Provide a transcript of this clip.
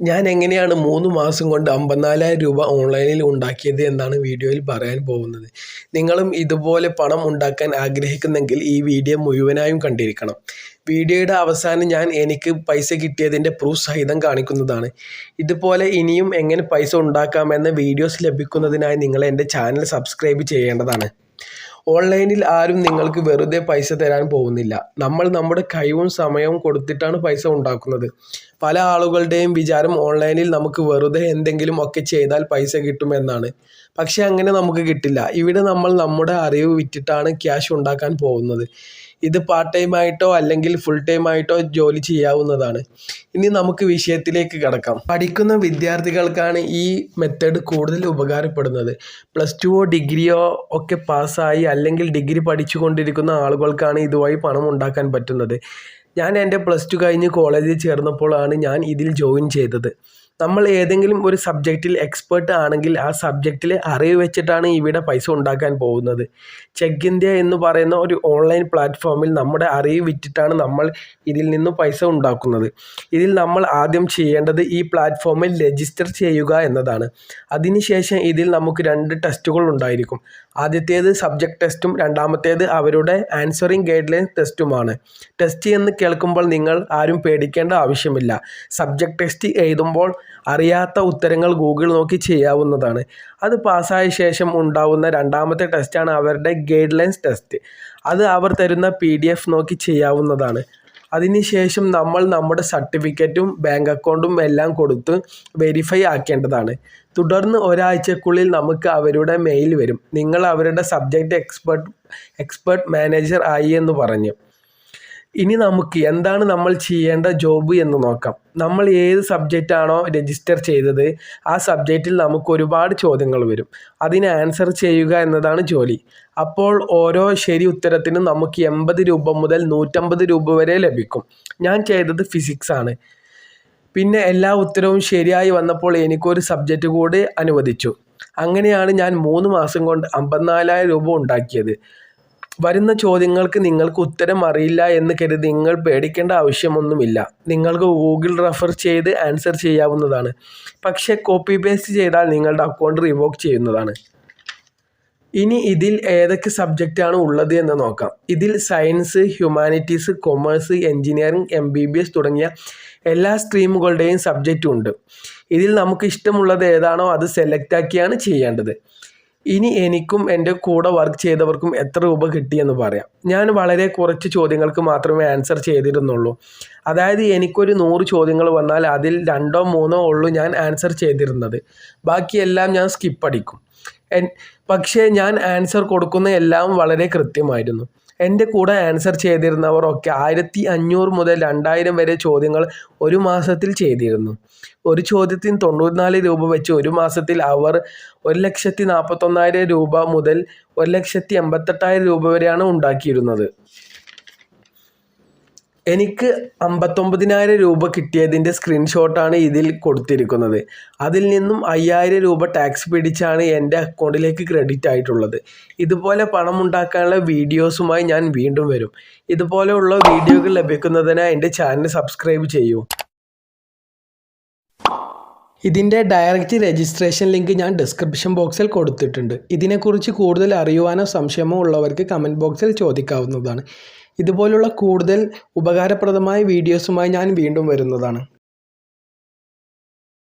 ഞാൻ എങ്ങനെയാണ് മൂന്ന് മാസം കൊണ്ട് അമ്പത്തിനാലായിരം രൂപ ഓൺലൈനിൽ ഉണ്ടാക്കിയത് എന്നാണ് വീഡിയോയിൽ പറയാൻ പോകുന്നത്. നിങ്ങളും ഇതുപോലെ പണം ഉണ്ടാക്കാൻ ആഗ്രഹിക്കുന്നെങ്കിൽ ഈ വീഡിയോ മുഴുവനായും കണ്ടിരിക്കണം. വീഡിയോയുടെ അവസാനം ഞാൻ എനിക്ക് പൈസ കിട്ടിയതിന്റെ പ്രൂഫ് സഹിതം കാണിക്കുന്നതാണ്. ഇതുപോലെ ഇനിയും എങ്ങനെ പൈസ ഉണ്ടാക്കാമെന്ന വീഡിയോസ് ലഭിക്കുന്നതിനായി നിങ്ങൾ എന്റെ ചാനൽ സബ്സ്ക്രൈബ് ചെയ്യേണ്ടതാണ്. ഓൺലൈനിൽ ആരും നിങ്ങൾക്ക് വെറുതെ പൈസ തരാൻ പോകുന്നില്ല. നമ്മൾ നമ്മുടെ കഴിവും സമയവും കൊടുത്തിട്ടാണ് പൈസ ഉണ്ടാക്കുന്നത്. പല ആളുകളുടെയും വിചാരം ഓൺലൈനിൽ നമുക്ക് വെറുതെ എന്തെങ്കിലും ഒക്കെ ചെയ്താൽ പൈസ കിട്ടുമെന്നാണ് പക്ഷേ അങ്ങനെ നമുക്ക് കിട്ടില്ല. ഇവിടെ നമ്മൾ നമ്മുടെ അറിവ് വിറ്റിട്ടാണ് ക്യാഷ് ഉണ്ടാക്കാൻ പോകുന്നത്. ഇത് പാർട്ട് ടൈം ആയിട്ടോ അല്ലെങ്കിൽ ഫുൾ ടൈം ആയിട്ടോ ജോലി ചെയ്യാവുന്നതാണ്. ഇനി നമുക്ക് വിഷയത്തിലേക്ക് കടക്കാം. പഠിക്കുന്ന വിദ്യാർത്ഥികൾക്കാണ് ഈ മെത്തേഡ് കൂടുതൽ ഉപകാരപ്പെടുന്നത്. പ്ലസ് ടുവോ ഡിഗ്രിയോ ഒക്കെ പാസ്സായി അല്ലെങ്കിൽ ഡിഗ്രി പഠിച്ചുകൊണ്ടിരിക്കുന്ന ആളുകൾക്കാണ് ഇതുവഴി പണം ഉണ്ടാക്കാൻ പറ്റുന്നത്. ഞാൻ എന്റെ പ്ലസ് ടു കഴിഞ്ഞ് കോളേജിൽ ചേർന്നപ്പോഴാണ് ഞാൻ ഇതിൽ ജോയിൻ ചെയ്തത്. നമ്മൾ ഏതെങ്കിലും ഒരു സബ്ജക്റ്റിൽ എക്സ്പേർട്ട് ആണെങ്കിൽ ആ സബ്ജക്റ്റിൽ അറിവ് വെച്ചിട്ടാണ് ഇവിടെ പൈസ ഉണ്ടാക്കാൻ പോകുന്നത്. ചെക്ക് ഇന്ത്യ എന്ന് പറയുന്ന ഒരു ഓൺലൈൻ പ്ലാറ്റ്ഫോമിൽ നമ്മുടെ അറിവ് വിറ്റിട്ടാണ് നമ്മൾ ഇതിൽ നിന്ന് പൈസ ഉണ്ടാക്കുന്നത്. ഇതിൽ നമ്മൾ ആദ്യം ചെയ്യേണ്ടത് ഈ പ്ലാറ്റ്ഫോമിൽ രജിസ്റ്റർ ചെയ്യുക എന്നതാണ്. അതിനുശേഷം ഇതിൽ നമുക്ക് രണ്ട് ടെസ്റ്റുകൾ ഉണ്ടായിരിക്കും. ആദ്യത്തേത് സബ്ജക്റ്റ് ടെസ്റ്റും രണ്ടാമത്തേത് അവരുടെ ആൻസറിങ് ഗൈഡ് ലൈൻ ടെസ്റ്റുമാണ് ടെസ്റ്റ് എന്ന് കേൾക്കുമ്പോൾ നിങ്ങൾ ആരും പേടിക്കേണ്ട ആവശ്യമില്ല. സബ്ജക്റ്റ് ടെസ്റ്റ് എഴുതുമ്പോൾ അറിയാത്ത ഉത്തരങ്ങൾ ഗൂഗിൾ നോക്കി ചെയ്യാവുന്നതാണ്. അത് പാസ്സായ ശേഷം ഉണ്ടാവുന്ന രണ്ടാമത്തെ ടെസ്റ്റാണ് അവരുടെ ഗൈഡ് ലൈൻസ് ടെസ്റ്റ് അത് അവർ തരുന്ന പി നോക്കി ചെയ്യാവുന്നതാണ്. അതിനുശേഷം നമ്മൾ നമ്മുടെ സർട്ടിഫിക്കറ്റും ബാങ്ക് അക്കൗണ്ടും എല്ലാം കൊടുത്ത് വെരിഫൈ ആക്കേണ്ടതാണ്. തുടർന്ന് ഒരാഴ്ചക്കുള്ളിൽ നമുക്ക് അവരുടെ മെയിൽ വരും. നിങ്ങൾ അവരുടെ സബ്ജക്റ്റ് എക്സ്പേർട്ട് എക്സ്പേർട്ട് മാനേജർ ആയി എന്ന് പറഞ്ഞു. ഇനി നമുക്ക് എന്താണ് നമ്മൾ ചെയ്യേണ്ട ജോബ് എന്ന് നോക്കാം. നമ്മൾ ഏത് സബ്ജക്റ്റാണോ രജിസ്റ്റർ ചെയ്തത് ആ സബ്ജക്റ്റിൽ നമുക്ക് ഒരുപാട് ചോദ്യങ്ങൾ വരും. അതിന് ആൻസർ ചെയ്യുക എന്നതാണ് ജോലി. അപ്പോൾ ഓരോ ശരി ഉത്തരത്തിനും നമുക്ക് എൺപത് രൂപ മുതൽ നൂറ്റമ്പത് രൂപ വരെ ലഭിക്കും. ഞാൻ ചെയ്തത് ഫിസിക്സ് ആണ്. പിന്നെ എല്ലാ ഉത്തരവും ശരിയായി വന്നപ്പോൾ എനിക്കൊരു സബ്ജക്റ്റ് കൂടി അനുവദിച്ചു. അങ്ങനെയാണ് ഞാൻ മൂന്ന് മാസം കൊണ്ട് അമ്പത്തിനാലായിരം രൂപ ഉണ്ടാക്കിയത്. വരുന്ന ചോദ്യങ്ങൾക്ക് നിങ്ങൾക്ക് ഉത്തരം അറിയില്ല എന്ന് കരുതി നിങ്ങൾ പേടിക്കേണ്ട ആവശ്യമൊന്നുമില്ല. നിങ്ങൾക്ക് ഗൂഗിൾ റെഫർ ചെയ്ത് ആൻസർ ചെയ്യാവുന്നതാണ്. പക്ഷേ കോപ്പി പേസ്റ്റ് ചെയ്താൽ നിങ്ങളുടെ അക്കൗണ്ട് റിവോക്ക് ചെയ്യുന്നതാണ്. ഇനി ഇതിൽ ഏതൊക്കെ സബ്ജക്റ്റാണ് ഉള്ളത് എന്ന് നോക്കാം. ഇതിൽ science humanities commerce engineering M B B S തുടങ്ങിയ എല്ലാ സ്ട്രീമുകളുടെയും സബ്ജക്റ്റും ഉണ്ട്. ഇതിൽ നമുക്ക് ഇഷ്ടമുള്ളത് ഏതാണോ അത് സെലക്ട് ആക്കിയാണ് ചെയ്യേണ്ടത്. ഇനി എനിക്കും എന്റെ കൂടെ വർക്ക് ചെയ്തവർക്കും എത്ര രൂപ കിട്ടിയെന്ന് പറയാം. ഞാൻ വളരെ കുറച്ച് ചോദ്യങ്ങൾക്ക് മാത്രമേ ആൻസർ ചെയ്തിരുന്നുള്ളൂ. അതായത് എനിക്കൊരു നൂറ് ചോദ്യങ്ങൾ വന്നാൽ അതിൽ രണ്ടോ മൂന്നോ ഉള്ളൂ ഞാൻ ആൻസർ ചെയ്തിരുന്നത്. ബാക്കിയെല്ലാം ഞാൻ സ്കിപ്പ് അടിക്കും. പക്ഷേ ഞാൻ ആൻസർ കൊടുക്കുന്ന എല്ലാം വളരെ കൃത്യമായിരുന്നു. എന്റെ കൂടെ ആൻസർ ചെയ്തിരുന്നവർ ഒക്കെ ആയിരത്തി അഞ്ഞൂറ് മുതൽ രണ്ടായിരം വരെ ചോദ്യങ്ങൾ ഒരു മാസത്തിൽ ചെയ്തിരുന്നു. ഒരു ചോദ്യത്തിന് തൊണ്ണൂറ്റിനാല് രൂപ വെച്ച് ഒരു മാസത്തിൽ അവർ ഒരു ലക്ഷത്തി നാൽപ്പത്തൊന്നായിരം രൂപ മുതൽ ഒരു ലക്ഷത്തി എൺപത്തെട്ടായിരം രൂപ വരെയാണ് ഉണ്ടാക്കിയിരുന്നത്. എനിക്ക് അമ്പത്തൊമ്പതിനായിരം രൂപ കിട്ടിയതിന്റെ സ്ക്രീൻഷോട്ടാണ് ഇതിൽ കൊടുത്തിരിക്കുന്നത്. അതിൽ നിന്നും അയ്യായിരം രൂപ ടാക്സ് പിടിച്ചാണ് എന്റെ അക്കൗണ്ടിലേക്ക് ക്രെഡിറ്റ് ആയിട്ടുള്ളത്. ഇതുപോലെ പണം ഉണ്ടാക്കാനുള്ള വീഡിയോസുമായി ഞാൻ വീണ്ടും വരും. ഇതുപോലെയുള്ള വീഡിയോകൾ ലഭിക്കുന്നതിനായി എന്റെ ചാനൽ സബ്സ്ക്രൈബ് ചെയ്യൂ. ഇതിന്റെ ഡയറക്റ്റ് രജിസ്ട്രേഷൻ ലിങ്ക് ഞാൻ ഡിസ്ക്രിപ്ഷൻ ബോക്സിൽ കൊടുത്തിട്ടുണ്ട്. ഇതിനെക്കുറിച്ച് കൂടുതൽ അറിയുവാനോ സംശയമോ ഉള്ളവർക്ക് കമന്റ് ബോക്സിൽ ചോദിക്കാവുന്നതാണ്. ഇതുപോലുള്ള കൂടുതൽ ഉപകാരപ്രദമായ വീഡിയോസുമായി ഞാൻ വീണ്ടും വരുന്നതാണ്.